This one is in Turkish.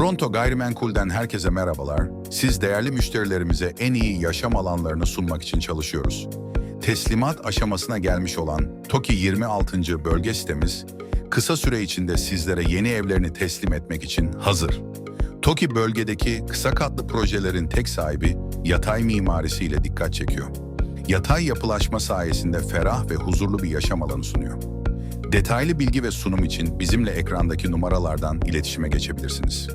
Pronto Gayrimenkul'den herkese merhabalar. Siz değerli müşterilerimize en iyi yaşam alanlarını sunmak için çalışıyoruz. Teslimat aşamasına gelmiş olan TOKİ 26. bölge sitemiz, kısa süre içinde sizlere yeni evlerini teslim etmek için hazır. TOKİ bölgedeki kısa katlı projelerin tek sahibi yatay mimarisiyle dikkat çekiyor. Yatay yapılaşma sayesinde ferah ve huzurlu bir yaşam alanı sunuyor. Detaylı bilgi ve sunum için bizimle ekrandaki numaralardan iletişime geçebilirsiniz.